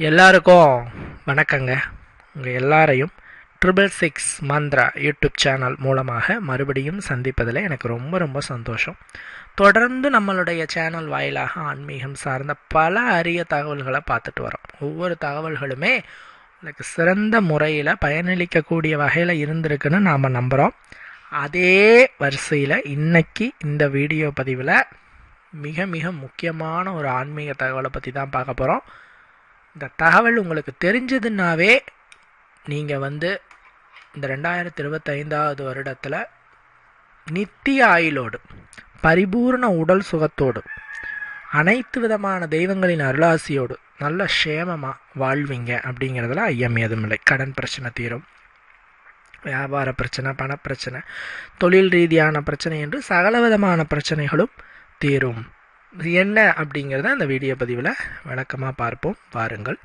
எல்லாருக்கும் வணக்கங்க. உங்கள் எல்லாரையும் triple six Mantra YouTube channel மூலமாக மறுபடியும் சந்திப்பதில் எனக்கு ரொம்ப ரொம்ப சந்தோஷம். தொடர்ந்து நம்மளுடைய சேனல் வாயிலாக ஆன்மீகம் சார்ந்த பல அரிய தகவல்களை பார்த்துட்டு வரோம். ஒவ்வொரு தகவல்களுமே எனக்கு சிறந்த முறையில் பயனளிக்கக்கூடிய வகையில் இருந்திருக்குன்னு நாம் நம்புகிறோம் அதே வரிசையில் இன்னைக்கு இந்த வீடியோ பதிவில் மிக மிக முக்கியமான ஒரு ஆன்மீக தகவலை பற்றி தான் பார்க்க போகிறோம் இந்த தகவல் உங்களுக்கு தெரிஞ்சதுன்னாவே நீங்கள் வந்து இந்த ரெண்டாயிரத்தி இருபத்தைந்தாவது வருடத்தில் நித்திய ஆயுளோடு பரிபூர்ண உடல் சுகத்தோடு அனைத்து விதமான தெய்வங்களின் அருளாசியோடு நல்ல க்ஷேமமாக வாழ்வீங்க அப்படிங்கிறதுல ஐயம் ஏதுமில்லை கடன் பிரச்சனை தீரும். வியாபார பிரச்சனை பணப்பிரச்சனை தொழில் ரீதியான பிரச்சனை என்று சகல விதமான பிரச்சனைகளும் தீரும். இது என்ன அப்படிங்கிறத அந்த வீடியோ பதிவில் விளக்கமாக பார்ப்போம். பாருங்கள்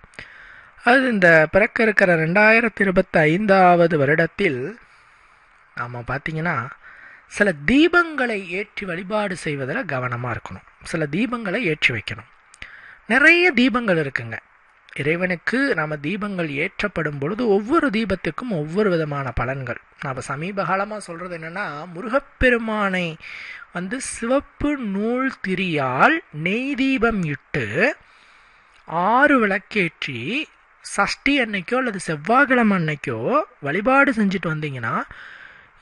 அது இந்த பிறக்க இருக்கிற ரெண்டாயிரத்தி இருபத்தி ஐந்தாவது வருடத்தில் நாம் பார்த்தீங்கன்னா சில தீபங்களை ஏற்றி வழிபாடு செய்வதில் கவனமாக இருக்கணும். சில தீபங்களை ஏற்றி வைக்கணும். நிறைய தீபங்கள் இருக்குங்க. இறைவனுக்கு நாம் தீபங்கள் ஏற்றப்படும் பொழுது ஒவ்வொரு தீபத்துக்கும் ஒவ்வொரு விதமான பலன்கள். நாம் சமீப காலமாக சொல்கிறது என்னென்னா முருகப்பெருமானை வந்து சிவப்பு நூல் திரியால் நெய் தீபம் இட்டு ஆறு விளக்கேற்றி சஷ்டி அன்னைக்கோ அல்லது செவ்வாய்க்கிழமை அன்னைக்கோ வழிபாடு செஞ்சுட்டு வந்தீங்கன்னா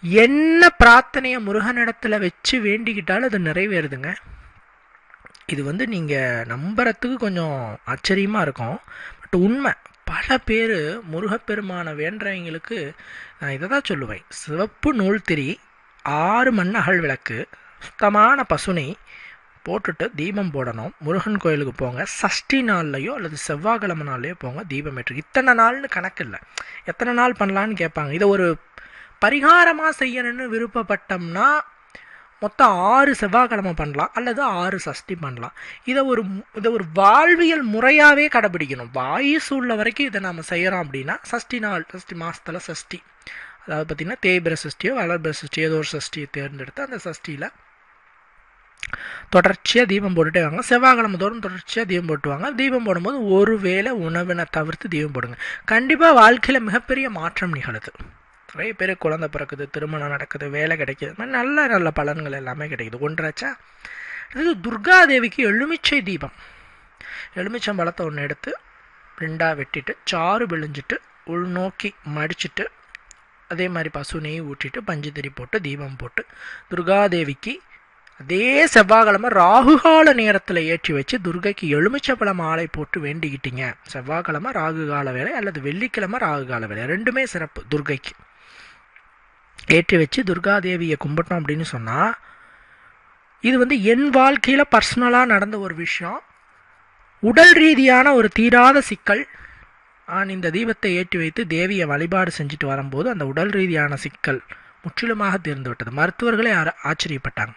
என்ன பிரார்த்தனையை முருகனிடத்தில் வச்சு வேண்டிக்கிட்டாலும் அது நிறைவேறுதுங்க. இது வந்து நீங்கள் நம்புறதுக்கு கொஞ்சம் ஆச்சரியமாக இருக்கும். பட் உண்மை பல பேர் முருகப்பெருமானை வேண்டவங்களுக்கு நான் இதை தான் சொல்லுவேன். சிவப்பு நூல் திரி ஆறு மண்ணகல் விளக்கு சுத்தமான பசுனை போட்டுட்டு தீபம் போடணும். முருகன் கோயிலுக்கு போங்க. சஷ்டி நாள்லையோ அல்லது செவ்வாய்க்கிழமை நாள்லையோ போங்க தீபம் ஏற்று இத்தனை நாள்னு கணக்கு இல்லை. எத்தனை நாள் பண்ணலான்னு கேட்பாங்க. இதை ஒரு பரிகாரமாக செய்யணும்னு விருப்பப்பட்டோம்னா மொத்தம் ஆறு செவ்வாய்க்கிழமை பண்ணலாம் அல்லது ஆறு சஷ்டி பண்ணலாம். இதை ஒரு இதை ஒரு வாழ்வியல் முறையாகவே கடைபிடிக்கணும். வாயுசு உள்ள வரைக்கும் இதை நம்ம செய்கிறோம் அப்படின்னா சஷ்டி நாள் சஷ்டி மாதத்தில் சஷ்டி. அதாவது பார்த்திங்கன்னா தேய்பிர சஷ்டியோ வளர்பிர சஷ்டியோ ஏதோ ஒரு சஷ்டியை தேர்ந்தெடுத்து அந்த சஷ்டியில் தொடர்ச்சியாக தீபம் போட்டுட்டே வாங்க. செவ்வாய்க்கிழமை தோறும் தொடர்ச்சியாக தீபம் போட்டுவாங்க. தீபம் போடும்போது ஒரு வேளை உணவினை தவிர்த்து தீபம் போடுங்க. கண்டிப்பாக வாழ்க்கையில் மிகப்பெரிய மாற்றம் நிகழுது. நிறைய பேர் குழந்தை பிறக்குது திருமணம் நடக்குது வேலை கிடைக்கிது. மாதிரி நல்ல நல்ல பலன்கள் எல்லாமே கிடைக்குது. ஒன்றாச்சா? இது துர்காதேவிக்கு எலுமிச்சை தீபம். எலுமிச்சம் பழத்தை ஒன்று எடுத்து ரெண்டாக வெட்டிட்டு சாறு விழிஞ்சிட்டு உள்நோக்கி மடிச்சுட்டு அதே மாதிரி பசு நெய் ஊற்றிட்டு பஞ்சு போட்டு தீபம் போட்டு துர்காதேவிக்கு அதே செவ்வாய்க்கிழமை ராகுகால நேரத்தில் ஏற்றி வச்சு துர்கைக்கு எலுமிச்சப்பழ மாலை போட்டு வேண்டிக்கிட்டீங்க. செவ்வாய்க்கிழமை ராகு கால வேலை அல்லது வெள்ளிக்கிழமை ராகு கால வேலை. ரெண்டுமே சிறப்பு துர்கைக்கு. ஏற்றி வச்சு துர்காதேவியை கும்பிட்டோம் அப்படின்னு சொன்னால் இது வந்து என் வாழ்க்கையில் பர்சனலாக நடந்த ஒரு விஷயம். உடல் ரீதியான ஒரு தீராத சிக்கல். நான் இந்த தீபத்தை ஏற்றி வைத்து தேவியை வழிபாடு செஞ்சுட்டு வரும்போது அந்த உடல் ரீதியான சிக்கல் முற்றிலுமாக தீர்ந்து விட்டது. மருத்துவர்களே ஆச்சரியப்பட்டாங்க.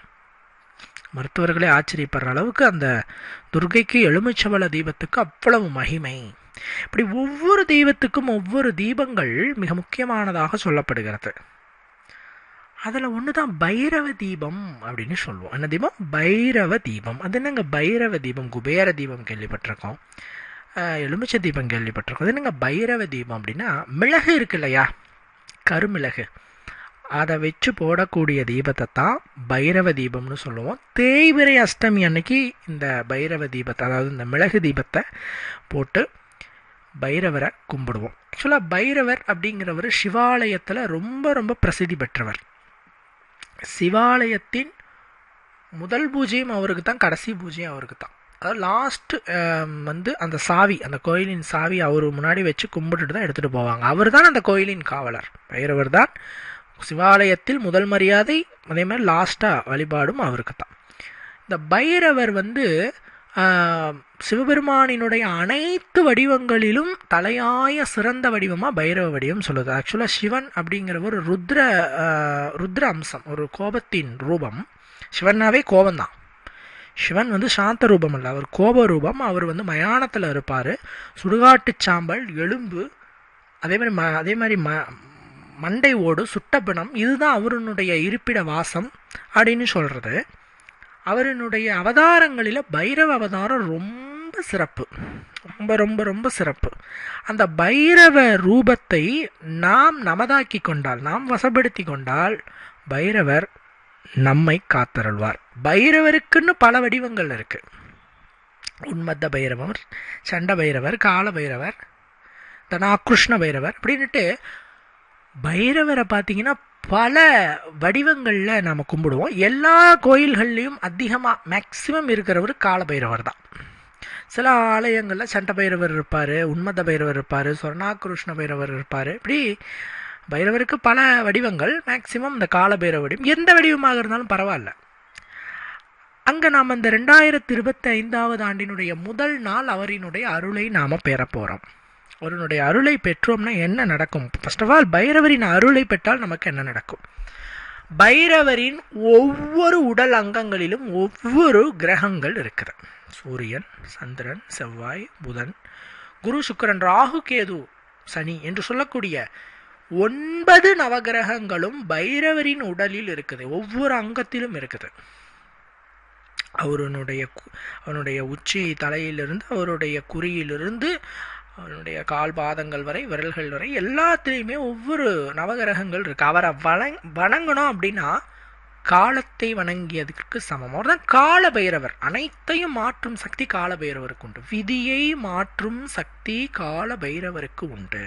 மருத்துவர்களே ஆச்சரியப்படுற அளவுக்கு அந்த துர்கைக்கு எலுமிச்சவள தீபத்துக்கு அவ்வளவு மகிமை. இப்படி ஒவ்வொரு தெய்வத்துக்கும் ஒவ்வொரு தீபங்கள் மிக முக்கியமானதாக சொல்லப்படுகிறது. அதில் ஒன்று தான் பைரவ தீபம் அப்படின்னு சொல்லுவோம். என்ன தீபம்? பைரவ தீபம். அது என்னங்க? பைரவ தீபம் குபேர தீபம் கேள்விப்பட்டிருக்கோம். எலுமிச்சை தீபம் கேள்விப்பட்டிருக்கோம். அது என்னங்க? பைரவ தீபம் அப்படின்னா மிளகு இருக்கு இல்லையா? கருமிளகு. அதை வச்சு போடக்கூடிய தீபத்தை தான் பைரவ தீபம்னு சொல்லுவோம். தேய்பிரை அஷ்டமி அன்னைக்கு இந்த பைரவ தீபத்தை அதாவது இந்த மிளகு தீபத்தை போட்டு பைரவரை கும்பிடுவோம். ஆக்சுவலாக பைரவர் அப்படிங்கிறவர் சிவாலயத்தில் ரொம்ப ரொம்ப பிரசித்தி பெற்றவர். சிவாலயத்தின் முதல் பூஜையும் அவருக்கு தான் கடைசி பூஜையும் அவருக்கு தான் அதாவது லாஸ்ட்டு வந்து அந்த சாவி அந்த கோயிலின் சாவி அவர் முன்னாடி வச்சு கும்பிட்டுட்டு தான் எடுத்துகிட்டு போவாங்க. அவர் தான் அந்த கோயிலின் காவலர். பைரவர் தான் சிவாலயத்தில் முதல் மரியாதை அதே மாதிரி லாஸ்ட்டாக வழிபாடும் அவருக்கு தான் இந்த பைரவர் வந்து சிவபெருமானினுடைய அனைத்து வடிவங்களிலும் தலையாய சிறந்த வடிவமாக பைரவ வடிவம் சொல்லுது. ஆக்சுவலாக சிவன் அப்படிங்கிற ஒரு ருத்ர ருத்ர அம்சம் ஒரு கோபத்தின் ரூபம். சிவன்னாவே கோபந்தான். சிவன் வந்து சாந்த ரூபம் அல்ல அவர் கோப ரூபம். அவர் வந்து மயானத்தில் இருப்பார். சுடுகாட்டு சாம்பல் எலும்பு அதே மாதிரி ம அதே மாதிரி ம மண்டை ஓடு சுட்டப்பிணம் இதுதான் அவருடைய இருப்பிட வாசம் அப்படின்னு சொல்கிறது அவரினுடைய அவதாரங்களில் பைரவ அவதாரம் ரொம்ப சிறப்பு. ரொம்ப ரொம்ப ரொம்ப சிறப்பு. அந்த பைரவ ரூபத்தை நாம் நமதாக்கி கொண்டால் நாம் வசப்படுத்தி கொண்டால் பைரவர் நம்மை காத்தருள்வார். பைரவருக்குன்னு பல வடிவங்கள் இருக்குது உன்மத்த பைரவர் சண்ட பைரவர் கால பைரவர் தனா கிருஷ்ண பைரவர் அப்படின்னுட்டு பைரவரை பார்த்தீங்கன்னா பல வடிவங்களில் நாம் கும்பிடுவோம். எல்லா கோயில்கள்லேயும் அதிகமாக மேக்சிமம் இருக்கிறவர் கால பைரவர் தான். சில ஆலயங்களில் சண்ட பைரவர் இருப்பார் உன்மத பைரவர் இருப்பார் சொர்ணாகிருஷ்ண பைரவர் இருப்பார். இப்படி பைரவருக்கு பல வடிவங்கள் மேக்சிமம் இந்த கால பைரவ வடிவம். எந்த வடிவமாக இருந்தாலும் பரவாயில்ல. அங்கே நாம் இந்த ரெண்டாயிரத்தி இருபத்தி ஐந்தாவது ஆண்டினுடைய முதல் நாள் அவரினுடைய அருளை நாம் பெற போகிறோம் அவருடைய அருளை பெற்றோம்னா என்ன நடக்கும்? ஃபர்ஸ்ட் ஆஃப் ஆல் பைரவரின் அருளை பெற்றால் நமக்கு என்ன நடக்கும்? பைரவரின் ஒவ்வொரு உடல் அங்கங்களிலும் ஒவ்வொரு கிரகங்கள் இருக்குது சூரியன் சந்திரன் செவ்வாய் புதன் குரு சுக்கரன் ராகு கேது சனி என்று சொல்லக்கூடிய ஒன்பது நவகிரகங்களும் பைரவரின் உடலில் இருக்குது. ஒவ்வொரு அங்கத்திலும் இருக்குது. அவருடைய அவனுடைய உச்சி தலையிலிருந்து அவருடைய குறியிலிருந்து அவனுடைய கால் பாதங்கள் வரை விரல்கள் வரை எல்லாத்துலேயுமே ஒவ்வொரு நவகிரகங்கள் இருக்குது அவரை வணங் வணங்கணும் அப்படின்னா காலத்தை வணங்கியதற்கு சமம். அவர் தான் கால பைரவர். அனைத்தையும் மாற்றும் சக்தி கால பைரவருக்கு உண்டு. விதியை மாற்றும் சக்தி கால பைரவருக்கு உண்டு.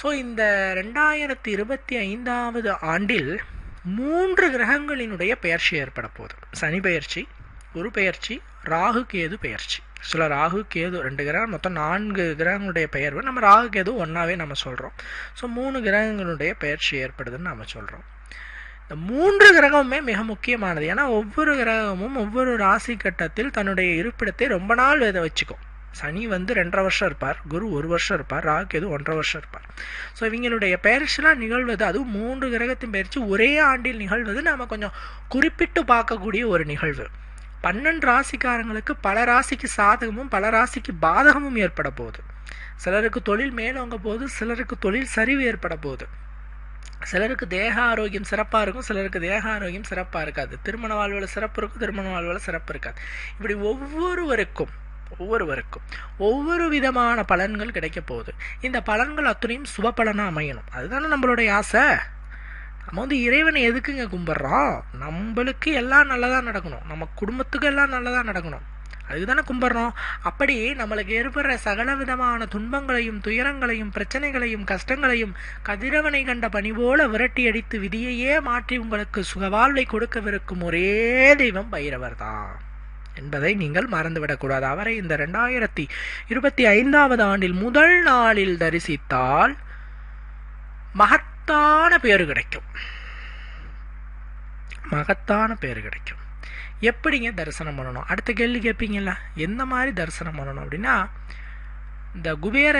ஸோ இந்த ரெண்டாயிரத்தி இருபத்தி ஐந்தாவது ஆண்டில் மூன்று கிரகங்களினுடைய பெயர்ச்சி ஏற்பட போகுது. சனி பெயர்ச்சி குரு பெயர்ச்சி ராகு கேது பெயர்ச்சி. சில ராகு கேது ரெண்டு கிரகம் மொத்தம் நான்கு கிரகங்களுடைய பெயர்வு. நம்ம ராகு கேது ஒன்றாவே நம்ம சொல்கிறோம் ஸோ மூணு கிரகங்களுடைய பெயர்ச்சி ஏற்படுதுன்னு நம்ம சொல்கிறோம் இந்த மூன்று கிரகமுமே மிக முக்கியமானது. ஏன்னா ஒவ்வொரு கிரகமும் ஒவ்வொரு ராசி கட்டத்தில் தன்னுடைய இருப்பிடத்தை ரொம்ப நாள் இதை வச்சுக்கும். சனி வந்து ரெண்டரை வருஷம் இருப்பார். குரு ஒரு வருஷம் இருப்பார். ராகு கேது ஒன்றரை வருஷம் இருப்பார். ஸோ இவங்களுடைய பயிற்சிலாம் நிகழ்வது அதுவும் மூன்று கிரகத்தின் பயிற்சி ஒரே ஆண்டில் நிகழ்வது நம்ம கொஞ்சம் குறிப்பிட்டு பார்க்கக்கூடிய ஒரு நிகழ்வு. பன்னெண்டு ராசிக்காரங்களுக்கு பல ராசிக்கு சாதகமும் பல ராசிக்கு பாதகமும் ஏற்பட போகுது. சிலருக்கு தொழில் மேலோங்க போகுது சிலருக்கு தொழில் சரிவு ஏற்பட போகுது. சிலருக்கு தேக ஆரோக்கியம் சிறப்பாக இருக்கும் சிலருக்கு தேக ஆரோக்கியம் சிறப்பாக இருக்காது. திருமண வாழ்வில் சிறப்பு இருக்கும் திருமண வாழ்வில் சிறப்பு இருக்காது. இப்படி ஒவ்வொருவருக்கும் ஒவ்வொருவருக்கும் ஒவ்வொரு விதமான பலன்கள் கிடைக்க போகுது. இந்த பலன்கள் அத்தனையும் சுப பலனாக அமையணும். அதுதானே நம்மளுடைய ஆசை? நம்ம வந்து இறைவனை எதுக்குங்க கும்பிட்றோம் நம்மளுக்கு எல்லாம் நல்லதாக நடக்கணும். நம்ம குடும்பத்துக்கு எல்லாம் நல்லதாக நடக்கணும். அதுக்கு தானே கும்பிட்றோம். அப்படி நம்மளுக்கு ஏற்படுற சகல விதமான துன்பங்களையும் துயரங்களையும் பிரச்சனைகளையும் கஷ்டங்களையும் கதிரவனை கண்ட பணி போல விரட்டி அடித்து விதியையே மாற்றி உங்களுக்கு சுகவாழ்வை கொடுக்கவிருக்கும் ஒரே தெய்வம் பைரவர் தான் என்பதை நீங்கள் மறந்துவிடக்கூடாது அவரை இந்த ரெண்டாயிரத்தி இருபத்தி ஐந்தாவது ஆண்டில் முதல் நாளில் தரிசித்தால் மகத் மகத்தான பேர் கிடைக்கும். மகத்தான பேர் கிடைக்கும். எப்படிங்க தரிசனம் பண்ணணும்? அடுத்த கேள்வி கேட்பீங்களா எந்த மாதிரி தரிசனம் பண்ணணும் அப்படின்னா இந்த குபேர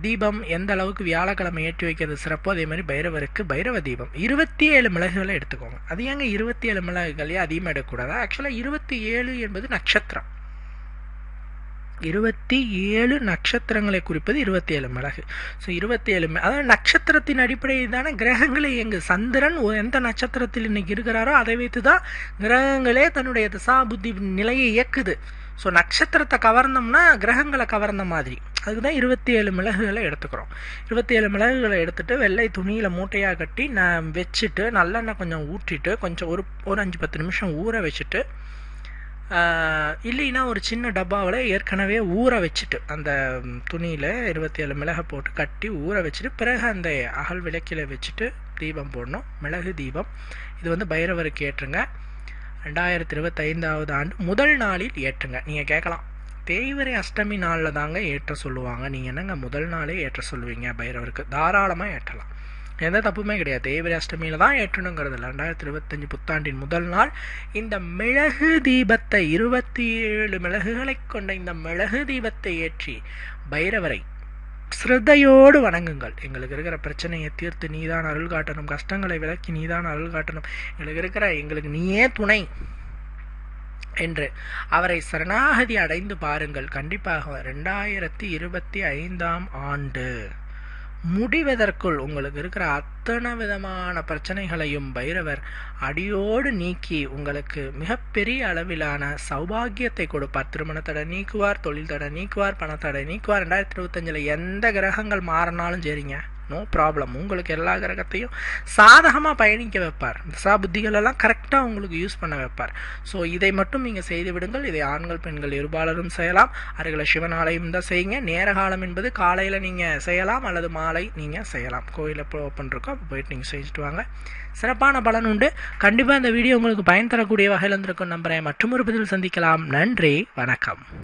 தீபம் எந்த அளவுக்கு வியாழக்கிழமை ஏற்றி வைக்கிறது சிறப்போ அதே மாதிரி பைரவருக்கு பைரவ தீபம். இருபத்தி ஏழு மிளகுகளை எடுத்துக்கோங்க. அது ஏங்க இருபத்தி ஏழு மிளகுகளையும் அதிகமாக எடுக்கக்கூடாது? ஆக்சுவலாக இருபத்தி ஏழு என்பது நட்சத்திரம். இருபத்தி ஏழு நட்சத்திரங்களை குறிப்பது இருபத்தி ஏழு மிளகு. ஸோ இருபத்தி ஏழு அதாவது நட்சத்திரத்தின் அடிப்படையில் தானே கிரகங்களே எங்கு சந்திரன் எந்த நட்சத்திரத்தில் இன்னைக்கு இருக்கிறாரோ அதை வைத்து தான் கிரகங்களே தன்னுடைய தசா புத்தி நிலையை இயக்குது. ஸோ நட்சத்திரத்தை கவர்ந்தோம்னா கிரகங்களை கவர்ந்த மாதிரி. அதுக்கு தான் இருபத்தி ஏழு மிளகுகளை எடுத்துக்கிறோம். இருபத்தி ஏழு மிளகுகளை எடுத்துகிட்டு வெள்ளை துணியில் மூட்டையாக கட்டி நான் வச்சுட்டு நல்லெண்ணெய் கொஞ்சம் ஊற்றிட்டு கொஞ்சம் ஒரு ஒரு அஞ்சு பத்து நிமிஷம் ஊற வச்சுட்டு இல்லைன்னா ஒரு சின்ன டப்பாவில் ஏற்கனவே ஊற வச்சுட்டு அந்த துணியில் இருபத்தி ஏழு மிளகை போட்டு கட்டி ஊற வச்சுட்டு பிறகு அந்த அகல் விளக்கில் வச்சுட்டு தீபம் போடணும். மிளகு தீபம். இது வந்து பைரவருக்கு ஏற்றுங்க. ரெண்டாயிரத்தி இருபத்தைந்தாவது ஆண்டு முதல் நாளில் ஏற்றுங்க. நீங்கள் கேட்கலாம். தேய்வரை அஷ்டமி நாளில் தாங்க ஏற்ற சொல்லுவாங்க. நீங்கள் என்னங்க முதல் நாளே ஏற்ற சொல்லுவீங்க பைரவருக்கு? தாராளமாக ஏற்றலாம். எந்த தப்புமே கிடையாது. தேவரி அஷ்டமியில் தான் ஏற்றணுங்கிறது இல்லை. ரெண்டாயிரத்தி இருபத்தஞ்சி புத்தாண்டின் முதல் நாள் இந்த மிளகு தீபத்தை இருபத்தி ஏழு மிளகுகளை கொண்ட இந்த மிளகு தீபத்தை ஏற்றி பைரவரை ஸ்ரத்தையோடு வணங்குங்கள். எங்களுக்கு இருக்கிற பிரச்சனையை தீர்த்து நீதான் அருள் காட்டணும். கஷ்டங்களை விலக்கி நீதான் அருள் காட்டணும். எங்களுக்கு இருக்கிற எங்களுக்கு நீயே துணை என்று அவரை சரணாகதி அடைந்து பாருங்கள். கண்டிப்பாக ரெண்டாயிரத்தி இருபத்தி ஐந்தாம் ஆண்டு. முடிவதற்குள் உங்களுக்கு இருக்கிற அத்தனை விதமான பிரச்சனைகளையும் பைரவர் அடியோடு நீக்கி உங்களுக்கு மிகப்பெரிய அளவிலான சௌபாகியத்தை கொடுப்பார். திருமணத்தடை நீக்குவார் தொழில் தடை நீக்குவார் பணத்தடை நீக்குவார். ரெண்டாயிரத்தி இருபத்தஞ்சில் எந்த கிரகங்கள் மாறினாலும் சரிங்க. நோ ப்ராப்ளம் உங்களுக்கு எல்லா கிரகத்தையும் சாதகமாக பயணிக்க வைப்பார். தசா புத்திகள் எல்லாம் கரெக்டாக உங்களுக்கு யூஸ் பண்ண வைப்பார். ஸோ இதை மட்டும் நீங்கள் செய்து விடுங்கள். இதை ஆண்கள் பெண்கள் இருபாலரும் செய்யலாம். அருகில் சிவன் ஆலயம் தான் செய்யுங்க. நேர காலம் என்பது காலையில் நீங்கள் செய்யலாம். அல்லது மாலை நீங்கள் செய்யலாம். கோயில் எப்போ ஓப்பன் இருக்கோ அப்போ போயிட்டு நீங்கள் செஞ்சுட்டு வாங்க. சிறப்பான பலன் உண்டு. கண்டிப்பாக இந்த வீடியோ உங்களுக்கு பயன் தரக்கூடிய வகையில் இருந்திருக்கும் நம்புகிறேன் மற்றும் ஒரு பதில் சந்திக்கலாம். நன்றி. வணக்கம்.